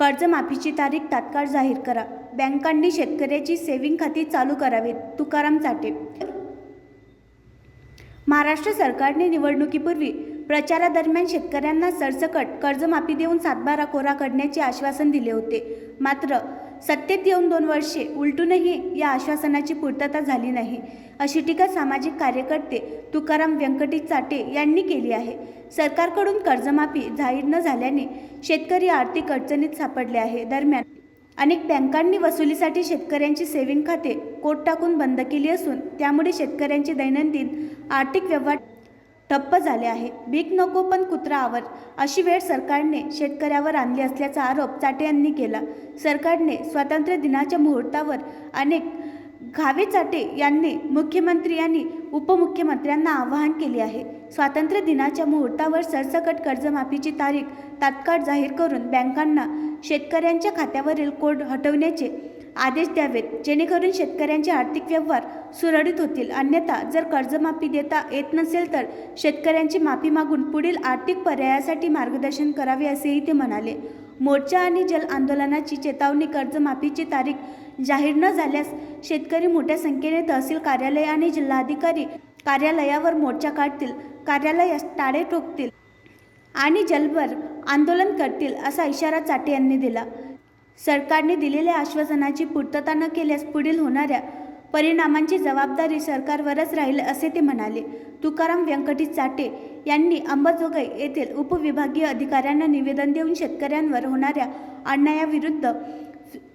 कर्जमाफीची तारीख तात्काळ जाहीर करा. बँकांनी शेतकऱ्याची सेव्हिंग खाती चालू करावीत. तुकाराम चाटे. महाराष्ट्र सरकारने निवडणुकीपूर्वी प्रचारादरम्यान शेतकऱ्यांना सरसकट कर्जमाफी देऊन सातबारा कोरा करण्याचे आश्वासन दिले होते. मात्र सत्तेत येऊन दोन वर्षे उलटूनही या आश्वासनाची पूर्तता झाली नाही. अशी टीका सामाजिक कार्यकर्ते तुकाराम व्यंकटी चाटे यांनी केली आहे. सरकारकडून कर्जमाफी जाहीर न झाल्याने शेतकरी आर्थिक अडचणीत सापडले आहे. दरम्यान अनेक बँकांनी वसुलीसाठी शेतकऱ्यांची सेव्हिंग खाते कोट टाकून बंद केली असून त्यामुळे शेतकऱ्यांचे दैनंदिन आर्थिक व्यवहार ठप्प झाले आहे. भीक नको पण कुत्रा आवर अशी वेळ सरकारने शेतकऱ्यावर आणली असल्याचा आरोप चाटे यांनी केला. सरकारने स्वातंत्र्य दिनाच्या मुहूर्तावर अनेक घावे चाटे यांनी मुख्यमंत्री आणि उपमुख्यमंत्र्यांना आवाहन केले आहे. स्वातंत्र्य दिनाच्या मुहूर्तावर सरसकट कर्जमाफीची तारीख तात्काळ जाहीर करून बँकांना शेतकऱ्यांच्या खात्यावरील कोड हटवण्याचे आदेश द्यावेत. जेणेकरून शेतकऱ्यांचे आर्थिक व्यवहार सुरळीत होतील. अन्यथा जर कर्जमाफी देता येत नसेल तर शेतकऱ्यांची माफी मागून पुढील आर्थिक पर्यायासाठी मार्गदर्शन करावे असेही ते म्हणाले. मोर्चा आणि जल आंदोलनाची चेतावणी कर्जमाफीची तारीख जाहीर न झाल्यास शेतकरी मोठ्या संख्येने तहसील कार्यालय आणि जिल्हाधिकारी कार्यालयावर मोर्चा काढतील कार्यालयास टाळे ठोकतील आणि जलभर आंदोलन करतील असा इशारा चाटे यांनी दिला. सरकारने दिलेल्या आश्वासनाची पूर्तता न केल्यास पुढील होणाऱ्या परिणामांची जबाबदारी सरकारवरच राहील असे ते म्हणाले. तुकाराम व्यंकटी चाटे यांनी अंबाजोगाई येथील उपविभागीय अधिकाऱ्यांना निवेदन देऊन शेतकऱ्यांवर होणाऱ्या अन्यायाविरुद्ध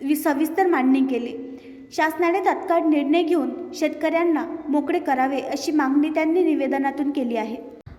वि- सविस्तर मांडणी केली. शासनाने तात्काळ निर्णय घेऊन शेतकऱ्यांना मोकळे करावे अशी मागणी त्यांनी निवेदनातून केली आहे.